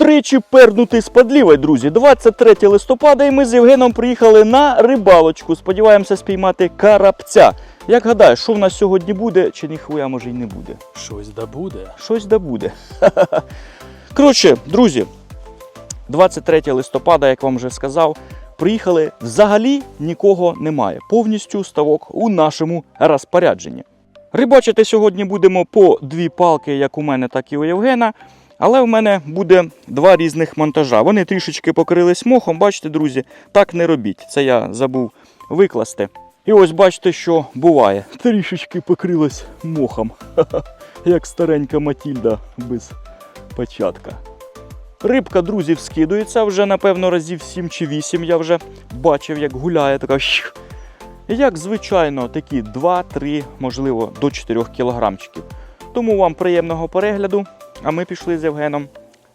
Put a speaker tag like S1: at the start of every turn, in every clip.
S1: Тричі пернутий спадлівай, друзі. 23 листопада, і ми з Євгеном приїхали на рибалочку. Сподіваємося спіймати карапця. Як гадаєш, що в нас сьогодні буде, чи ніхуя може й не буде?
S2: Щось да буде.
S1: Щось да буде. Коротше, друзі, 23 листопада, як вам вже сказав, приїхали. Взагалі нікого немає. Повністю ставок у нашому розпорядженні. Рибачити сьогодні будемо по дві палки, як у мене, так і у Євгена. Але в мене буде два різних монтажа. Вони трішечки покрились мохом. Бачите, друзі, так не робіть. Це я забув викласти. І ось бачите, що буває. Трішечки покрилось мохом. Ха -ха. Як старенька Матільда без початка. Рибка, друзі, скидується вже, напевно, разів 7 чи 8 я вже бачив, як гуляє така. Як звичайно, такі 2-3, можливо, до 4 кілограмчиків. Тому вам приємного перегляду, а ми пішли з Євгеном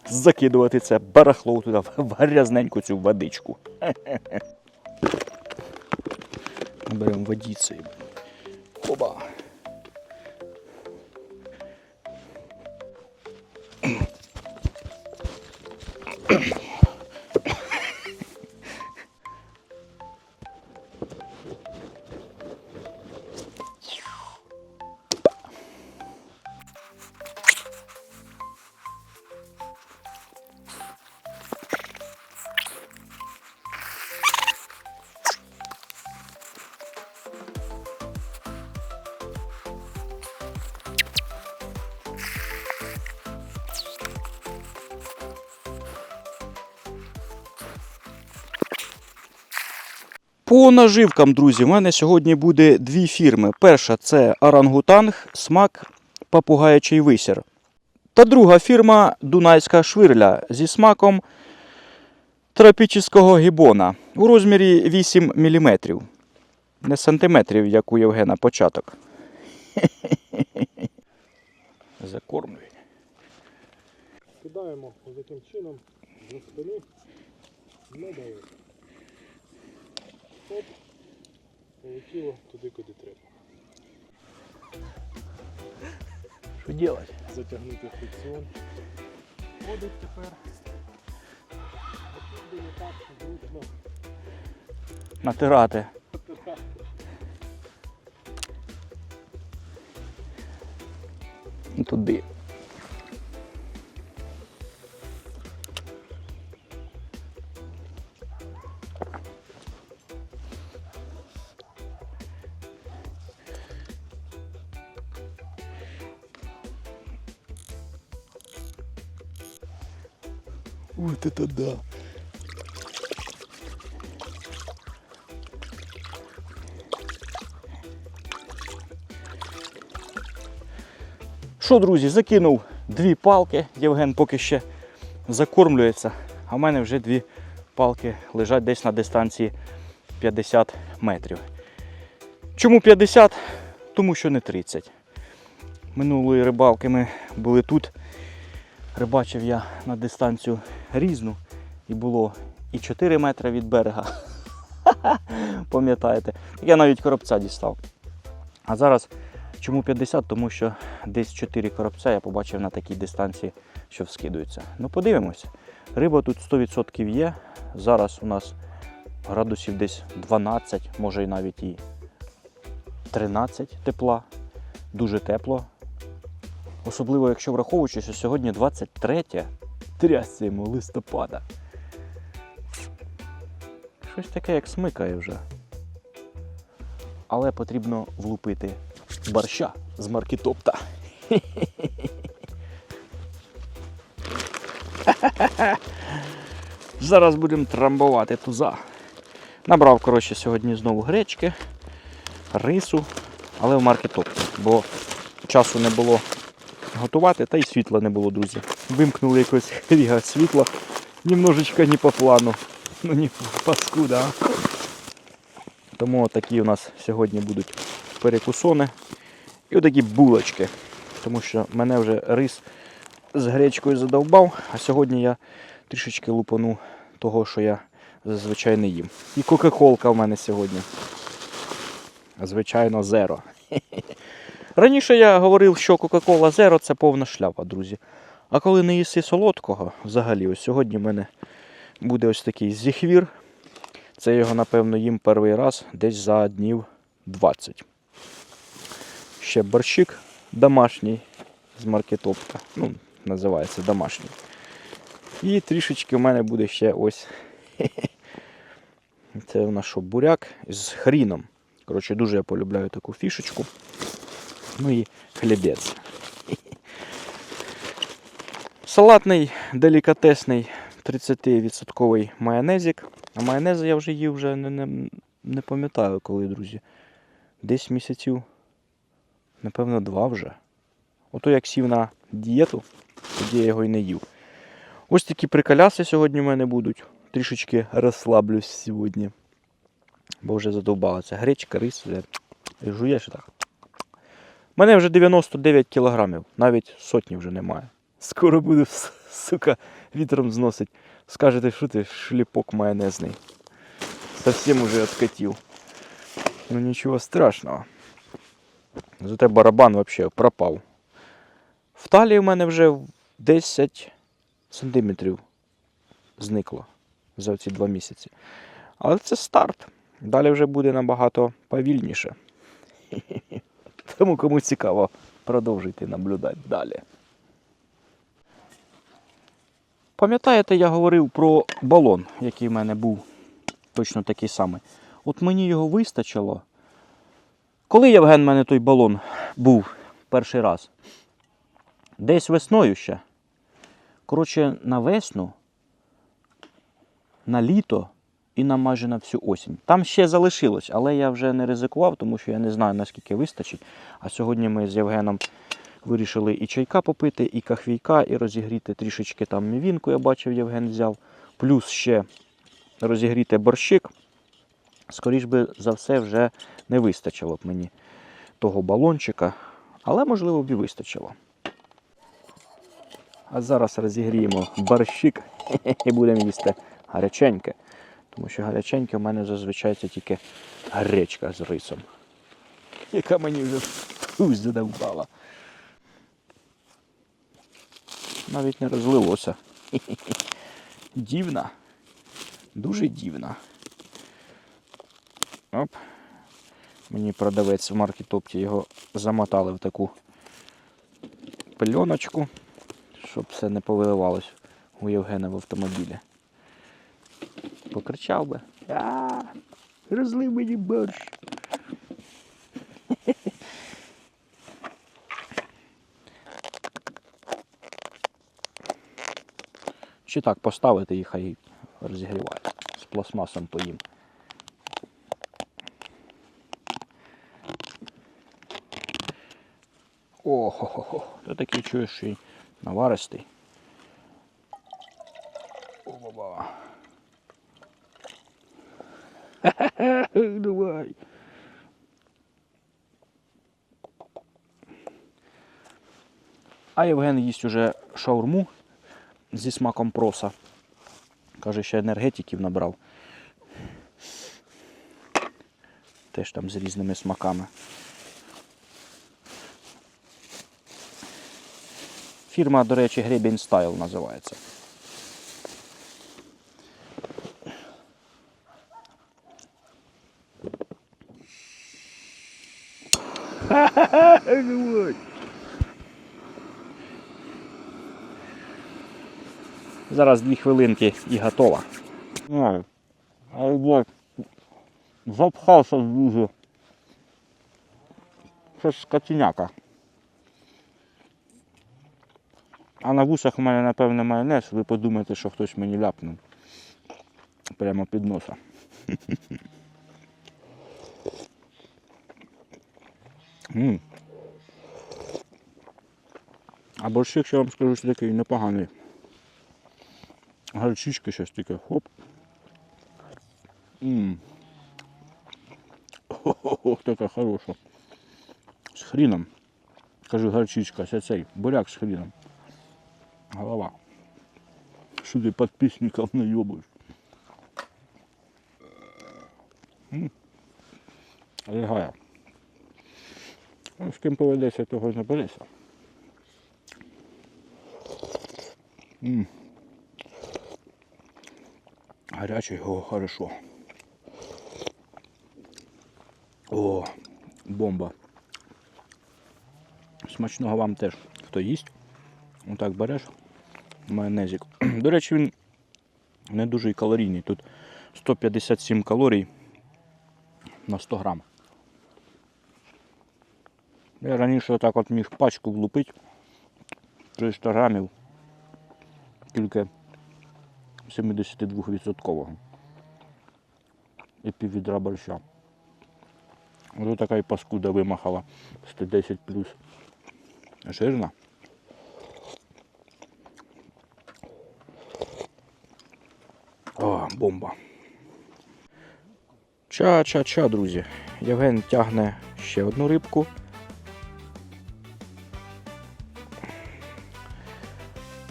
S1: закидувати це барахло туди в грязненьку цю водичку. Наберемо водиці. Хоба. По наживкам, друзі, в мене сьогодні буде дві фірми. Перша це орангутанг, смак, папугаячий висір. Та друга фірма Дунайська швирля зі смаком тропічного гібона у розмірі 8 мм. Не сантиметрів, як у Євгена початок. Закормлюй.
S2: Кидаємо таким чином за спини. Недалеко. Оп. Полетіло туди, куди треба.
S1: Що робити?
S2: Затягнути фрикціон. Ходить тепер. Буде так зручно.
S1: Натирати. Туди. Это да. Що, друзі, закинув дві палки. Євген поки ще закормлюється, а в мене вже дві палки лежать десь на дистанції 50 метрів. Чому 50? Тому що не 30. Минулої рибалки ми були тут. Рибачив я на дистанцію різну і було і 4 метри від берега. Пам'ятаєте? Я навіть коробця дістав. А зараз чому 50? Тому що десь 4 коробця я побачив на такій дистанції, що вскидуються. Ну, подивимося. Риба тут 100% є. Зараз у нас градусів десь 12, може і навіть і 13 тепла. Дуже тепло. Особливо, якщо враховуючи, що сьогодні 23 трясся йому листопада. Щось таке, як смикає вже. Але потрібно влупити борща з маркетопта. Зараз будемо трамбувати туза. Набрав, коротше, сьогодні знову гречки, рису, але в маркетопті, бо часу не було готувати, та й світла не було, друзі. Вимкнули якось ріга світла. Немножечко не по плану. Ну не паскуда. а. Тому такі у нас сьогодні будуть перекусони. І отакі булочки. Тому що мене вже рис з гречкою задовбав, а сьогодні я трішечки лупану того, що я зазвичай не їм. І кока-колка в мене сьогодні. Звичайно, зеро. Раніше я говорив, що Coca-Cola Zero це повна шляпа, друзі. А коли не їси солодкого, взагалі, ось сьогодні в мене буде ось такий зіхвір. Це його, напевно, їм перший раз десь за днів 20. Ще борщик домашній з маркетопка. Ну, називається домашній. І трішечки в мене буде ще ось. Це у нас що, буряк з хріном. Коротше, дуже я полюбляю таку фішечку. Ну і хлібець. Салатний, делікатесний 30% майонезик. А майонези я вже їв вже не, не, не пам'ятаю коли, друзі. Десь місяців, напевно, два вже. Ото як сів на дієту, тоді я його і не їв. Ось такі приколяси сьогодні в мене будуть. Трішечки розслаблюсь сьогодні. Бо вже задовбалася. Гречка, рис, жуєш так. Мене вже 99 кілограмів, навіть сотні вже немає. Скоро буду, сука, вітром зносить. Скажете, що ти шліпок майонезний. Совсем уже откатил. Ну нічого страшного. Зате барабан вообще пропав. В талії в мене вже 10 сантиметрів зникло за ці два місяці. Але це старт. Далі вже буде набагато повільніше. Тому кому цікаво, продовжуйте наблюдати далі. Пам'ятаєте, я говорив про балон, який в мене був точно такий самий. От мені його вистачило. Коли Євген в мене той балон був перший раз? Десь весною ще. Коротше, на весну, на літо і на майже на всю осінь. Там ще залишилось, але я вже не ризикував, тому що я не знаю, наскільки вистачить. А сьогодні ми з Євгеном вирішили і чайка попити, і кахвійка, і розігріти трішечки там мівінку, я бачив, Євген взяв. Плюс ще розігріти борщик. Скоріш би за все, вже не вистачило б мені того балончика, але можливо б і вистачило. А зараз розігріємо борщик і будемо їсти гаряченьке. Тому що гаряченьке в мене зазвичай це тільки гречка з рисом. Яка мені вже фу, задовбала. Навіть не розлилося. Дівна. Дуже дівна. Оп. Мені продавець в маркетопті його замотали в таку пленочку, щоб все не повиливалось у Євгена в автомобілі. Покричав би. А, розлив мені борщ. Чи так поставити і хай розігріває. З пластмасом поїм. Охо-хо-хо. Ти такий чуєш, й наваристий. А Євген їсть уже шаурму зі смаком проса. Каже, ще енергетиків набрав. Теж там з різними смаками. Фірма, до речі, Гребень Style називається. Зараз дві хвилинки і готова. Запхався дуже. Це ж скотиняка. А на вусах у мене, напевне, майонез, ви подумаєте, що хтось мені ляпнув. Прямо під носа. А борщик, що вам скажу, що такий непоганий. Гарчички щось таке. Хоп. Ммм. Ох, така хороша. З хріном. Кажу, гарчичка, це цей буряк з хріном. Голова. Що ти підписників наєбуєш? М. Лягає. Ну, з ким поведеться, того й набереться. М. Гарячий, о, хорошо. О, бомба. Смачного вам теж, хто їсть. Отак береш майонезик. До речі, він не дуже калорійний. Тут 157 калорій на 100 грам. Я раніше отак от міг пачку влупити 300 грамів тільки 72%. І пів відра борща. Ось така і паскуда вимахала 110 плюс. Жирна. О, бомба. Ча-ча-ча, друзі. Євген тягне ще одну рибку.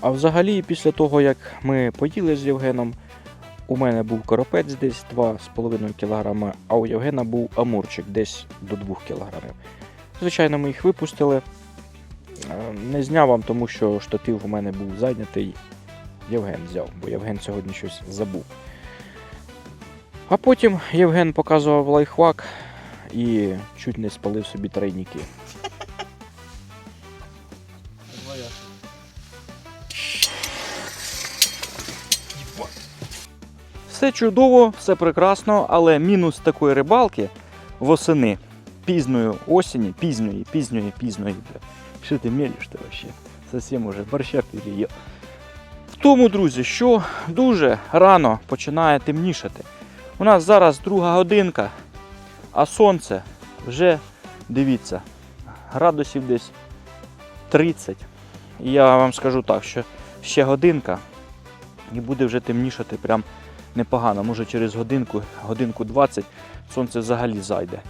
S1: А взагалі, після того, як ми поїли з Євгеном, у мене був коропець десь 2,5 кг, а у Євгена був амурчик десь до 2 кг. Звичайно, ми їх випустили. Е, Не зняв вам, тому що штатив у мене був зайнятий. Євген взяв, бо Євген сьогодні щось забув. А потім Євген показував лайфхак і чуть не спалив собі тройники. Все чудово, все прекрасно, але мінус такої рибалки восени, пізньої осені, пізньої, пізньої, пізньої. Що ти мелиш ти вообще? Совсем уже борща переїв. В тому, друзі, що дуже рано починає темнішати. У нас зараз друга годинка, а сонце вже, дивіться, градусів десь 30. І я вам скажу так, що ще годинка і буде вже темнішати прям непогано. Може через годинку, годинку 20 сонце взагалі зайде.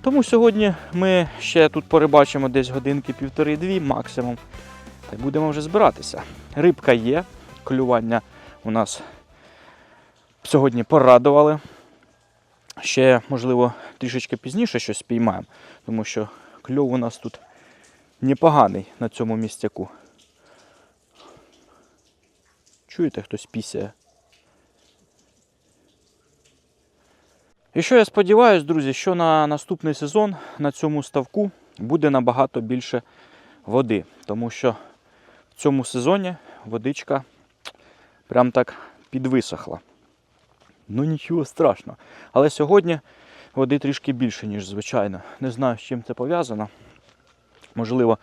S1: Тому сьогодні ми ще тут порибачимо десь годинки півтори-дві максимум. Та й будемо вже збиратися. Рибка є, клювання у нас сьогодні порадували. Ще, можливо, трішечки пізніше щось спіймаємо, тому що кльов у нас тут непоганий на цьому містяку. Чуєте, хтось пісяє? І що я сподіваюся, друзі, що на наступний сезон на цьому ставку буде набагато більше води, тому що в цьому сезоні водичка прям так підвисохла. Ну нічого страшного. Але сьогодні води трішки більше, ніж звичайно. Не знаю, з чим це пов'язано. Можливо,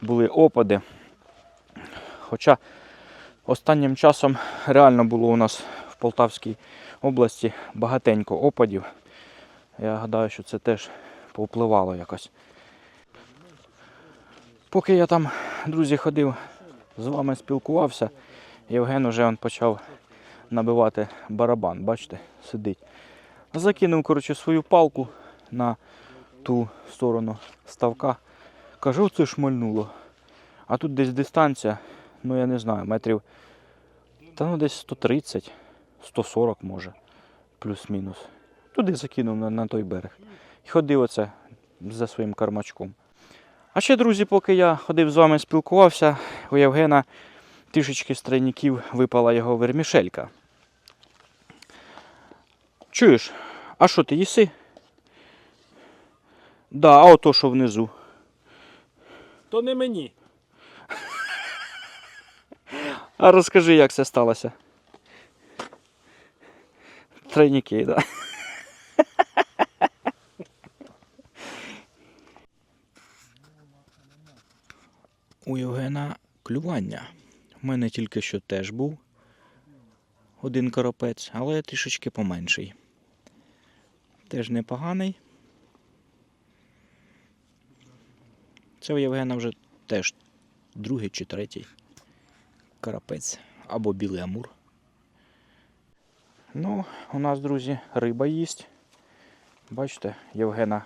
S1: були опади. Хоча останнім часом реально було у нас в Полтавській області багатенько опадів. Я гадаю, що це теж повпливало якось. Поки я там, друзі, ходив, з вами спілкувався, Євген уже он почав набивати барабан, бачите, сидить. Закинув, коротше, свою палку на ту сторону ставка. Кажу, це шмальнуло. А тут десь дистанція, ну я не знаю, метрів. Та ну десь 130, 140 може, плюс-мінус. Туди закинув на, на той берег. І ходив оце за своїм кармачком. А ще, друзі, поки я ходив з вами спілкувався, у Євгена трішечки з тройників випала його вермішелька. Чуєш, а що ти їси? Да, а ото що внизу.
S2: То не мені.
S1: А розкажи, як це сталося. Тройники. Да. У Євгена клювання. У мене тільки що теж був один коропець, але трішечки поменший. Теж непоганий. Це у Євгена вже теж другий чи третій карапець або білий амур. Ну, у нас, друзі, риба їсть. Бачите, Євгена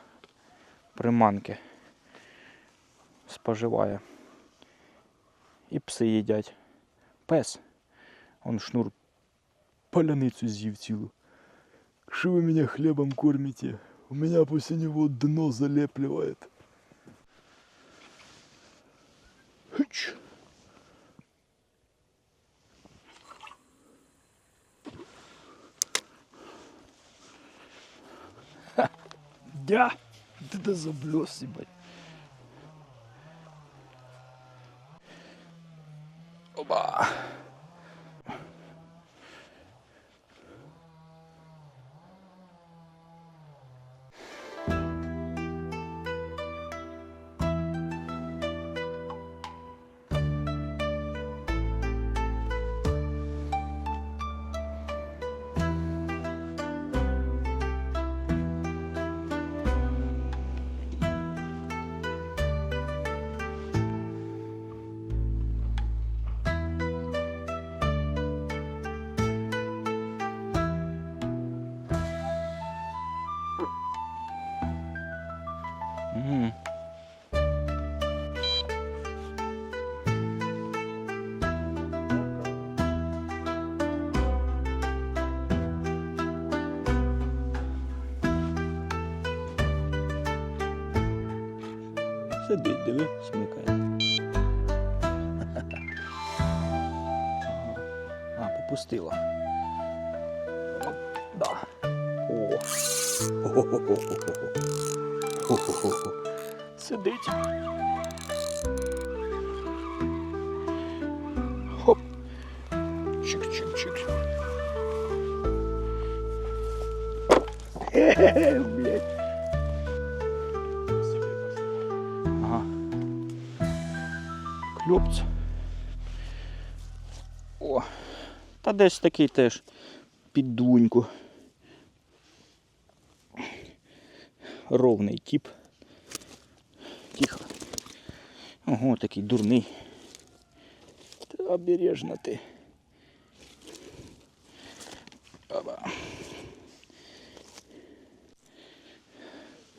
S1: приманки споживає. І пси їдять. Пес. Он шнур поляницю з'їв цілу.
S3: Что вы меня хлебом кормите? У меня после него дно залепливает.
S1: Хич.
S3: Я! Ты да заблёс, ебать.
S1: Мгм. Сидить, диви, смикає. А, попустила. Оп, да. О. Хо-хо-хо-хо. Сидить. Хоп. Чик-чик-чик. Хе-хе, блядь. Ага. Кльопць. О. Та десь такий теж під двуньку. Ровний тип. Тихо. Ого, такий дурний. Та обережно ти. Оба.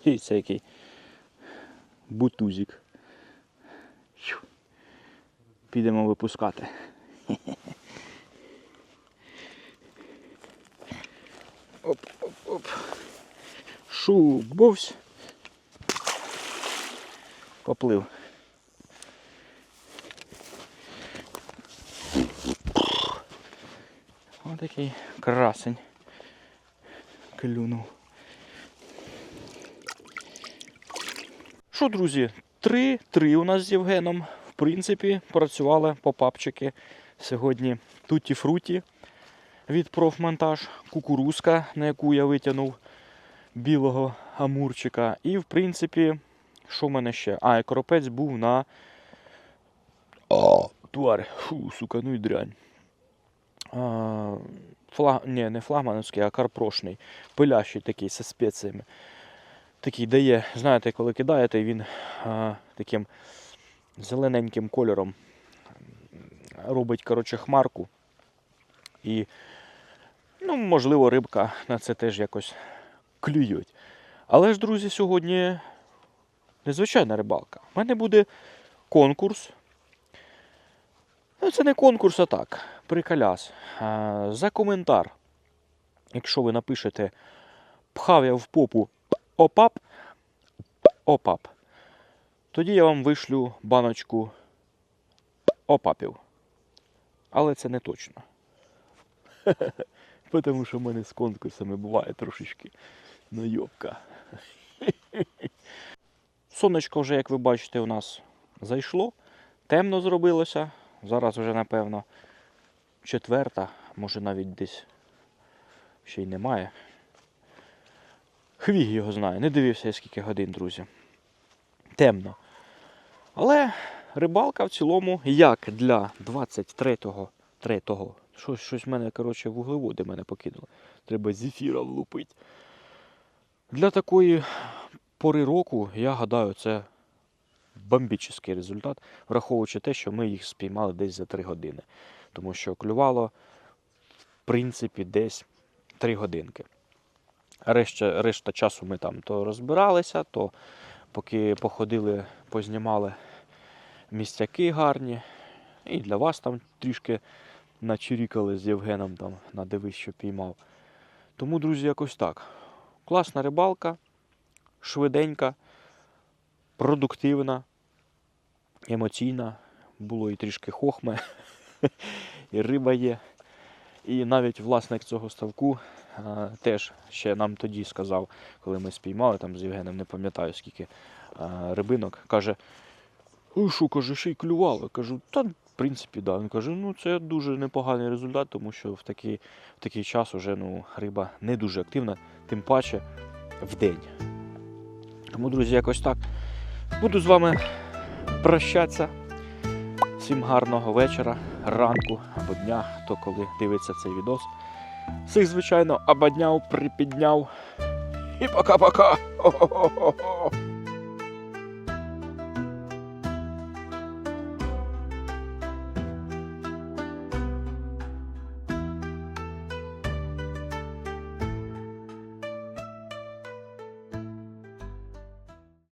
S1: І це який бутузик. Підемо випускати. Оп, оп, оп. Шу, бовсь. Поплив. Ось такий красень. Клюнув. Що, друзі, три, три у нас з Євгеном. В принципі, працювали попапчики. Сьогодні туті фруті від профмонтаж, кукурузка, на яку я витягнув білого амурчика. І, в принципі, що в мене ще? А, і коропець був на. О, тварь. Фу, сука, ну і дрянь. А. Ні, не флагмановський, а карпрошний. Пилящий такий зі спеціями. Такий дає, знаєте, коли кидаєте, він а, таким зелененьким кольором робить, коротше, хмарку. І, ну, можливо, рибка на це теж якось клюють. Але ж, друзі, сьогодні незвичайна рибалка. У мене буде конкурс. Ну, це не конкурс, а так. Приколяс. За коментар. Якщо ви напишете пхав я в попу опап, опап, тоді я вам вишлю баночку опапів. Але це не точно. Тому що в мене з конкурсами буває трошечки найобка. Сонечко вже, як ви бачите, у нас зайшло. Темно зробилося. Зараз вже, напевно, четверта, може навіть десь ще й немає. Хвіг його знає, не дивився скільки годин, друзі. Темно. Але рибалка в цілому, як для 23-го, 3-го, щось, щось в мене, коротше, вуглеводи мене покинули. Треба зефіра влупити. Для такої пори року, я гадаю, це бомбічний результат, враховуючи те, що ми їх спіймали десь за 3 години. Тому що клювало, в принципі, десь 3 годинки. Решта, решта часу ми там то розбиралися, то поки походили, познімали місцяки гарні. І для вас там трішки начирікали з Євгеном там на дивись, що піймав. Тому, друзі, якось так. Класна рибалка, швиденька, продуктивна, емоційна. Було і трішки хохме, і риба є. І навіть власник цього ставку е, теж ще нам тоді сказав, коли ми спіймали там з Євгеном, не пам'ятаю скільки е, рибинок, каже: «Ой, що, каже, ще й клювало. Кажу, та принципі, да. Він каже, ну це дуже непоганий результат, тому що в такий, в такий час уже ну, риба не дуже активна, тим паче в день. Тому, друзі, якось так. Буду з вами прощатися. Всім гарного вечора, ранку або дня, хто коли дивиться цей відос. Всіх, звичайно, ободняв, припідняв. І пока-пока.